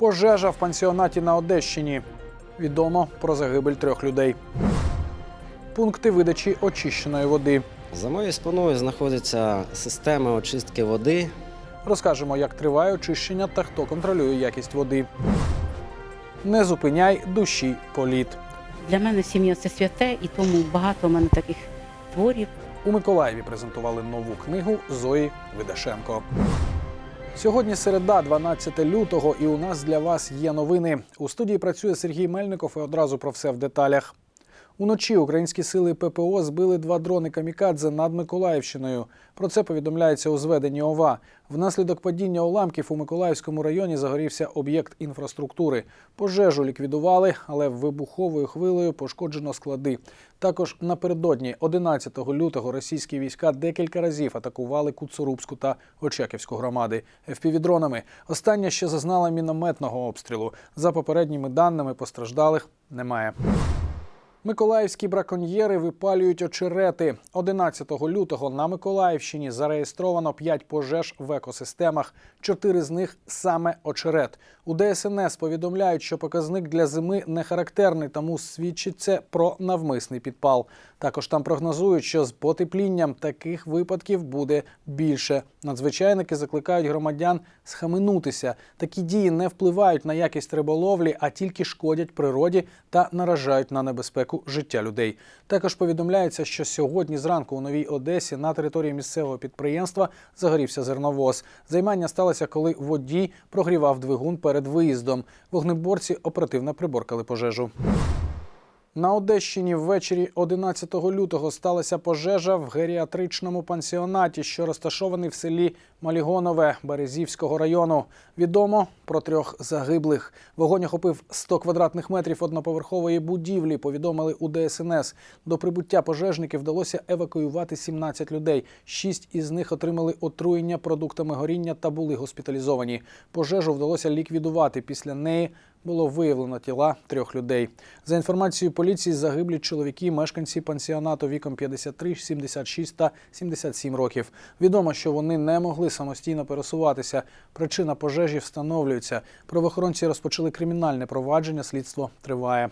Пожежа в пансіонаті на Одещині. Відомо про загибель трьох людей. Пункти видачі очищеної води. За моєю спиною знаходиться система очистки води. Розкажемо, як триває очищення та хто контролює якість води. Не зупиняй душі політ. Для мене сім'я це святе, і тому багато в мене таких творів. У Миколаєві презентували нову книгу Зої Видашенко. Сьогодні середа, 12 лютого, і у нас для вас є новини. У студії працює Сергій Мельников і одразу про все в деталях. Уночі українські сили ППО збили два дрони камікадзе над Миколаївщиною. Про це повідомляється у зведенні ОВА. Внаслідок падіння уламків у Миколаївському районі загорівся об'єкт інфраструктури. Пожежу ліквідували, але вибуховою хвилею пошкоджено склади. Також напередодні, 11 лютого, російські війська декілька разів атакували Куцурубську та Очаківську громади ФПВ-дронами. Остання ще зазнала мінометного обстрілу. За попередніми даними постраждалих немає. Миколаївські браконьєри випалюють очерети. 11 лютого на Миколаївщині зареєстровано 5 пожеж в екосистемах. Чотири з них саме очерет. У ДСНС повідомляють, що показник для зими не характерний, тому свідчить це про навмисний підпал. Також там прогнозують, що з потеплінням таких випадків буде більше. Надзвичайники закликають громадян схаменутися. Такі дії не впливають на якість риболовлі, а тільки шкодять природі та наражають на небезпеку життя людей. Також повідомляється, що сьогодні зранку у Новій Одесі на території місцевого підприємства загорівся зерновоз. Займання сталося, коли водій прогрівав двигун перед виїздом. Вогнеборці оперативно приборкали пожежу. На Одещині ввечері 11 лютого сталася пожежа в геріатричному пансіонаті, що розташований в селі Малігонове Березівського району. Відомо про трьох загиблих. Вогонь охопив 100 квадратних метрів одноповерхової будівлі. Повідомили у ДСНС. До прибуття пожежників вдалося евакуювати 17 людей. Шість із них отримали отруєння продуктами горіння та були госпіталізовані. Пожежу вдалося ліквідувати. Після неї було виявлено тіла трьох людей. За інформацією поліції, загиблі чоловіки, мешканці пансіонату віком 53, 76 та 77 років. Відомо, що вони не могли самостійно пересуватися. Причина пожежі встановлюється. Правоохоронці розпочали кримінальне провадження. Слідство триває.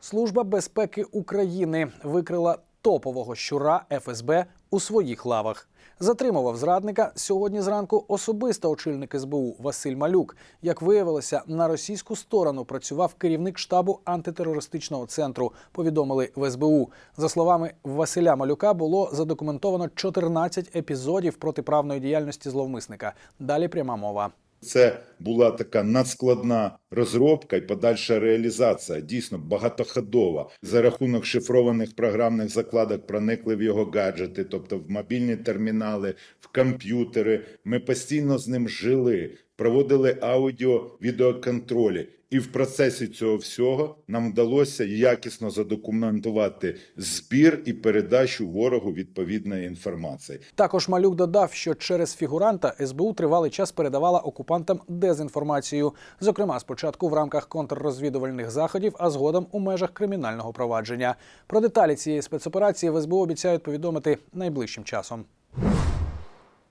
Служба безпеки України викрила топового щура ФСБ у своїх лавах. Затримував зрадника сьогодні зранку особисто очільник СБУ Василь Малюк. Як виявилося, на російську сторону працював керівник штабу антитерористичного центру. Повідомили в СБУ. За словами Василя Малюка, було задокументовано 14 епізодів протиправної діяльності зловмисника. Далі пряма мова. Це була така надскладна розробка і подальша реалізація, дійсно багатоходова. За рахунок шифрованих програмних закладок проникли в його гаджети, тобто в мобільні термінали, в комп'ютери. Ми постійно з ним жили, проводили аудіо, відеоконтролі. І в процесі цього всього нам вдалося якісно задокументувати збір і передачу ворогу відповідної інформації. Також Малюк додав, що через фігуранта СБУ тривалий час передавала окупантам дезінформацію, зокрема спочатку в рамках контррозвідувальних заходів, а згодом у межах кримінального провадження. Про деталі цієї спецоперації в СБУ обіцяють повідомити найближчим часом.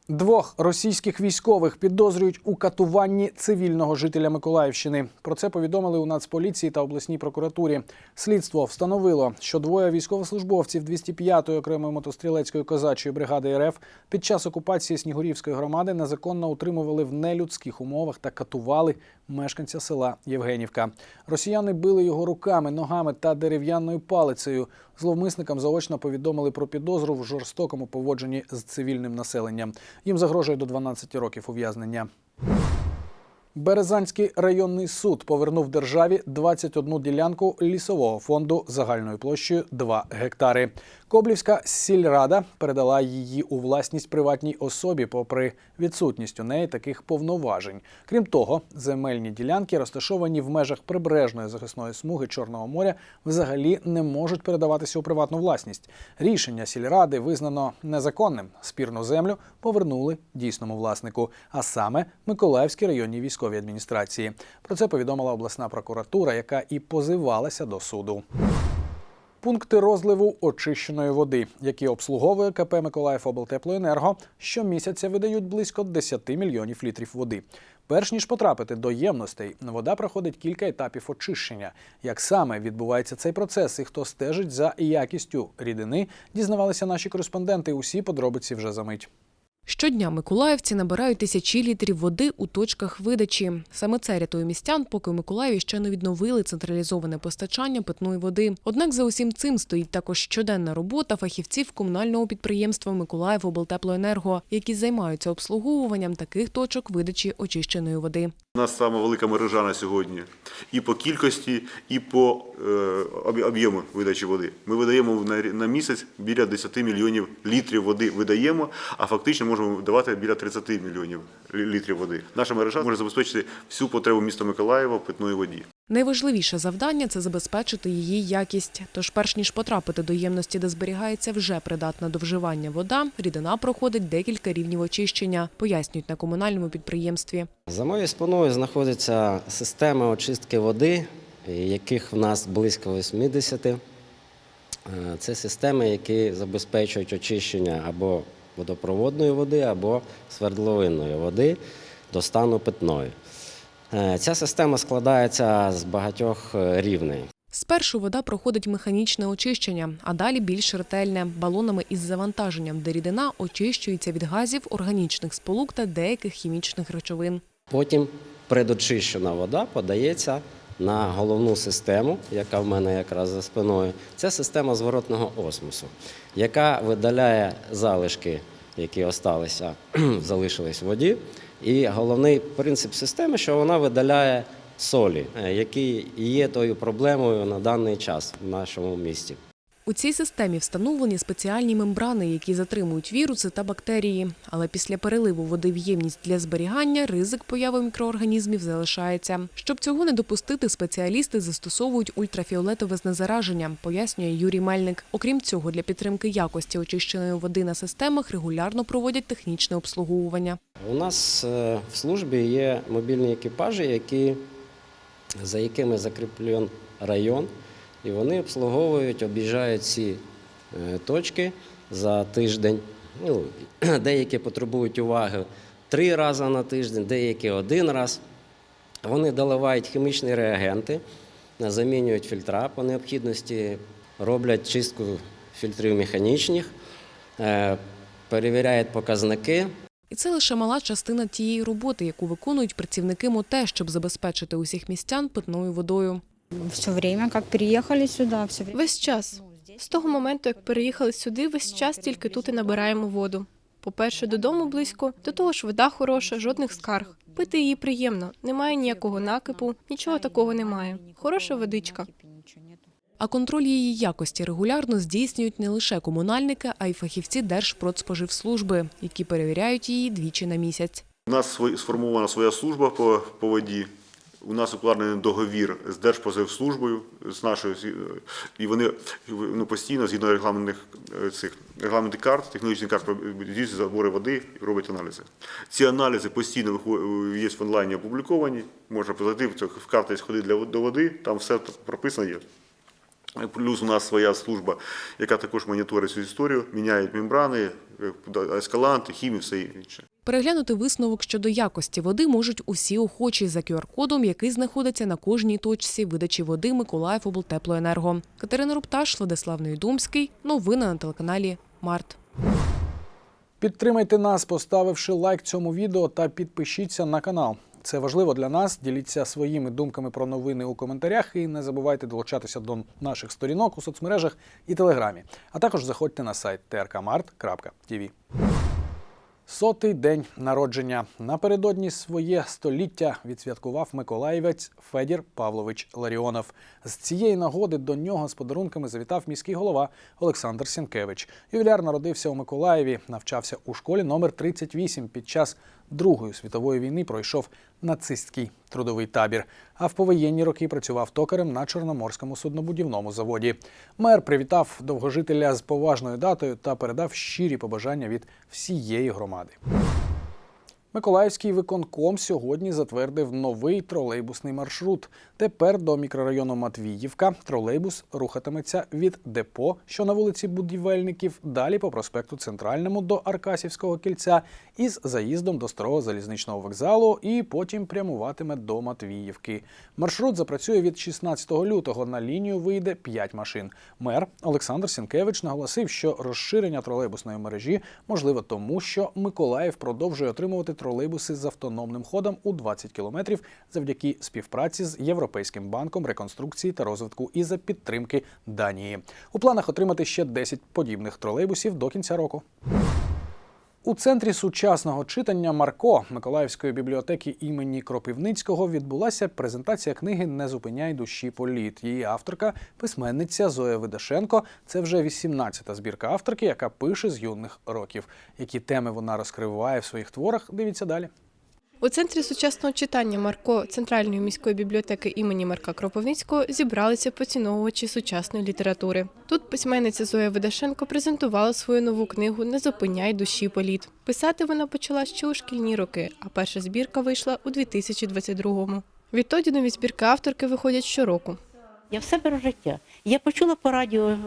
Двох російських військових підозрюють у катуванні цивільного жителя Миколаївщини. Про це повідомили у Нацполіції та обласній прокуратурі. Слідство встановило, що двоє військовослужбовців 205-ї окремої мотострілецької козачої бригади РФ під час окупації Снігурівської громади незаконно утримували в нелюдських умовах та катували мешканця села Євгенівка. Росіяни били його руками, ногами та дерев'яною палицею. Зловмисникам заочно повідомили про підозру в жорстокому поводженні з цивільним населенням. Їм загрожує до 12 років ув'язнення. Березанський районний суд повернув державі 21 ділянку лісового фонду загальною площею 2 гектари. Коблівська сільрада передала її у власність приватній особі, попри відсутність у неї таких повноважень. Крім того, земельні ділянки, розташовані в межах прибережної захисної смуги Чорного моря, взагалі не можуть передаватися у приватну власність. Рішення сільради визнано незаконним. Спірну землю повернули дійсному власнику, а саме Миколаївській районній військовій адміністрації. Про це повідомила обласна прокуратура, яка і позивалася до суду. Пункти розливу очищеної води, які обслуговує КП Миколаїв облтеплоенерго, щомісяця видають близько 10 мільйонів літрів води. Перш ніж потрапити до ємностей, вода проходить кілька етапів очищення. Як саме відбувається цей процес і хто стежить за якістю рідини, дізнавалися наші кореспонденти. Усі подробиці вже за мить. Щодня миколаївці набирають тисячі літрів води у точках видачі. Саме це рятує містян, поки у Миколаєві ще не відновили централізоване постачання питної води. Однак за усім цим стоїть також щоденна робота фахівців комунального підприємства Миколаїв облтеплоенерго, які займаються обслуговуванням таких точок видачі очищеної води. У нас саме велика мережа на сьогодні і по кількості, і по е, об'єму видачі води. Ми видаємо на, місяць біля 10 мільйонів літрів води видаємо, а фактично можемо видавати біля 30 мільйонів літрів води. Наша мережа може забезпечити всю потребу міста Миколаєва в питної воді. Найважливіше завдання це забезпечити її якість. Тож, перш ніж потрапити до ємності, де зберігається вже придатна до вживання вода, рідина проходить декілька рівнів очищення, пояснюють на комунальному підприємстві. За моєю спиною знаходиться система очистки води, яких в нас близько 80. Е, Це системи, які забезпечують очищення або водопроводної води, або свердловинної води до стану питної. Е, Ця система складається з багатьох е, рівней. Спершу вода проходить механічне очищення, а далі більш ретельне балонами із завантаженням, де рідина очищується від газів, органічних сполук та деяких хімічних речовин. Потім предочищена вода подається на головну систему, яка в мене якраз за спиною. Це система зворотного осмосу, яка видаляє залишки, які осталися, залишились в воді. І головний принцип системи, що вона видаляє солі, е, які є тою проблемою на даний час в нашому місті. У цій системі встановлені спеціальні мембрани, які затримують віруси та бактерії. Але після переливу води в ємність для зберігання ризик появи мікроорганізмів залишається. Щоб цього не допустити, спеціалісти застосовують ультрафіолетове знезараження, пояснює Юрій Мельник. Окрім цього, для підтримки якості очищеної води на системах регулярно проводять технічне обслуговування. У нас е, в службі є мобільні екіпажі, які, за якими закріплен район, і вони обслуговують, об'їжджають ці е, точки за тиждень. Ну, деякі потребують уваги три рази на тиждень, деякі один раз. Вони доливають хімічні реагенти, замінюють фільтра по необхідності, роблять чистку фільтрів механічних, е, перевіряють показники. І це лише мала частина тієї роботи, яку виконують працівники МОТЕ, щоб забезпечити усіх містян питною водою. Все время, как переехали сюда, все время. Весь час. З того моменту, як переїхали сюди, весь час тільки тут і набираємо воду. По-перше, додому близько, до того ж вода хороша, жодних скарг. Пити її приємно, немає ніякого накипу, нічого такого немає. Хороша водичка. А контроль її якості регулярно здійснюють не лише комунальники, а й фахівці Держпродспоживслужби, які перевіряють її двічі на місяць. У нас свої- сформована своя служба по, по воді. У нас укладений договір з Держпозивслужбою, з нашою і вони ну, постійно згідно регламентних е, цих регламентних карт, технологічних карт здійснюють забори води і роблять аналізи. Ці аналізи постійно є в онлайні опубліковані. Можна позайти в карти сходи для до води, там все прописано є. Плюс у нас своя служба, яка також моніторить цю історію, міняють мембрани, е, ескаланти, хімію, все інше. Переглянути висновок щодо якості води можуть усі охочі за QR-кодом, який знаходиться на кожній точці видачі води Миколаїв облтеплоенерго. Катерина Рупташ, Владислав Невідомський. Новини на телеканалі Март. Підтримайте нас, поставивши лайк цьому відео та підпишіться на канал. Це важливо для нас. Діліться своїми думками про новини у коментарях і не забувайте долучатися до наших сторінок у соцмережах і телеграмі. А також заходьте на сайт trkmart.tv. Сотий день народження. Напередодні своє століття відсвяткував миколаївець Федір Павлович Ларіонов. З цієї нагоди до нього з подарунками завітав міський голова Олександр Сінкевич. Ювіляр народився у Миколаєві, навчався у школі номер 38 під час Другої світової війни пройшов нацистський трудовий табір. А в повоєнні роки працював токарем на Чорноморському суднобудівному заводі. Мер привітав довгожителя з поважною датою та передав щирі побажання від всієї громади. Миколаївський виконком сьогодні затвердив новий тролейбусний маршрут. Тепер до мікрорайону Матвіївка тролейбус рухатиметься від депо, що на вулиці Будівельників, далі по проспекту Центральному до Аркасівського кільця із заїздом до старого залізничного вокзалу і потім прямуватиме до Матвіївки. Маршрут запрацює від 16 лютого. На лінію вийде 5 машин. Мер Олександр Сінкевич наголосив, що розширення тролейбусної мережі можливе тому, що Миколаїв продовжує отримувати тролейбуси з автономним ходом у 20 кілометрів завдяки співпраці з Європейським банком реконструкції та розвитку і за підтримки Данії. У планах отримати ще 10 подібних тролейбусів до кінця року. У центрі сучасного читання Марко Миколаївської бібліотеки імені Кропивницького відбулася презентація книги Не зупиняй душі політ. Її авторка, письменниця Зоя Видашенко. Це вже 18-та збірка авторки, яка пише з юних років. Які теми вона розкриває в своїх творах? Дивіться далі. У центрі сучасного читання Марко Центральної міської бібліотеки імені Марка Кропивницького зібралися поціновувачі сучасної літератури. Тут письменниця Зоя Видашенко презентувала свою нову книгу Не зупиняй душі політ. Писати вона почала ще у шкільні роки, а перша збірка вийшла у 2022-му. Відтоді нові збірки авторки виходять щороку. Я все беру життя. Я почула по радіо е,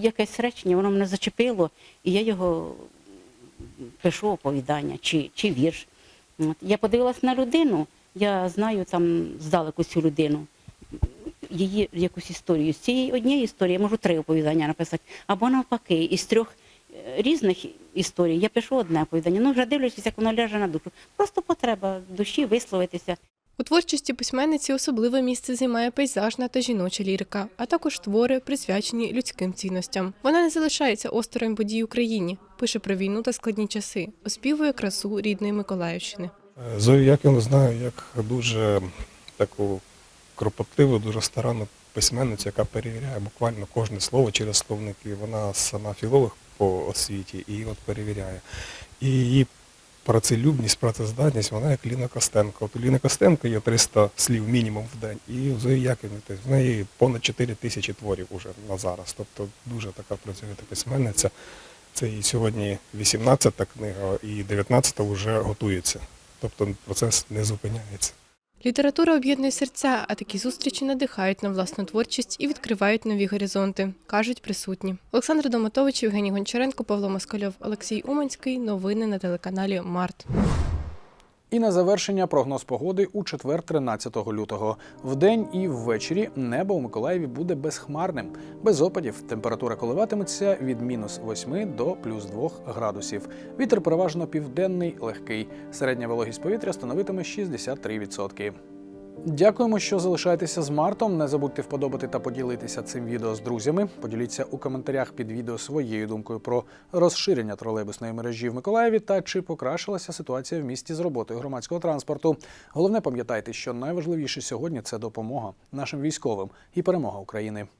якесь речення, воно мене зачепило, і я його пишу оповідання чи, чи вірш. От. Я подивилась на людину, я знаю там здалеку цю людину, її якусь історію. З цієї однієї історії я можу три оповідання написати, або навпаки, із трьох е, різних історій я пишу одне оповідання. Ну, вже дивлячись, як воно ляже на душу. Просто потреба душі висловитися. У творчості письменниці особливе місце займає пейзажна та жіноча лірика, а також твори, присвячені людським цінностям. Вона не залишається осторонь подій Україні, пише про війну та складні часи, оспівує красу рідної Миколаївщини. Зою Яківну знаю як дуже таку кропотливу, дуже старанну письменницю, яка перевіряє буквально кожне слово через словники. Вона сама філолог по освіті і от перевіряє. І її працелюбність, працездатність, вона як Ліна Костенко. От у Ліни Костенко є 300 слів мінімум в день. І у Зої Яківни в неї понад 4 тисячі творів уже на зараз. Тобто дуже така працьовита письменниця. Це і сьогодні 18-та книга, і 19-та вже готується. Тобто процес не зупиняється. Література об'єднує серця, а такі зустрічі надихають на власну творчість і відкривають нові горизонти, кажуть присутні. Олександр Доматович, Євгеній Гончаренко, Павло Москальов, Олексій Уманський. Новини на телеканалі Март. І на завершення прогноз погоди у четвер, 13 лютого. Вдень і ввечері небо у Миколаєві буде безхмарним. Без опадів температура коливатиметься від мінус 8 до плюс 2 градусів. Вітер переважно південний, легкий. Середня вологість повітря становитиме 63%. Дякуємо, що залишаєтеся з Мартом. Не забудьте вподобати та поділитися цим відео з друзями. Поділіться у коментарях під відео своєю думкою про розширення тролейбусної мережі в Миколаєві та чи покращилася ситуація в місті з роботою громадського транспорту. Головне пам'ятайте, що найважливіше сьогодні це допомога нашим військовим і перемога України.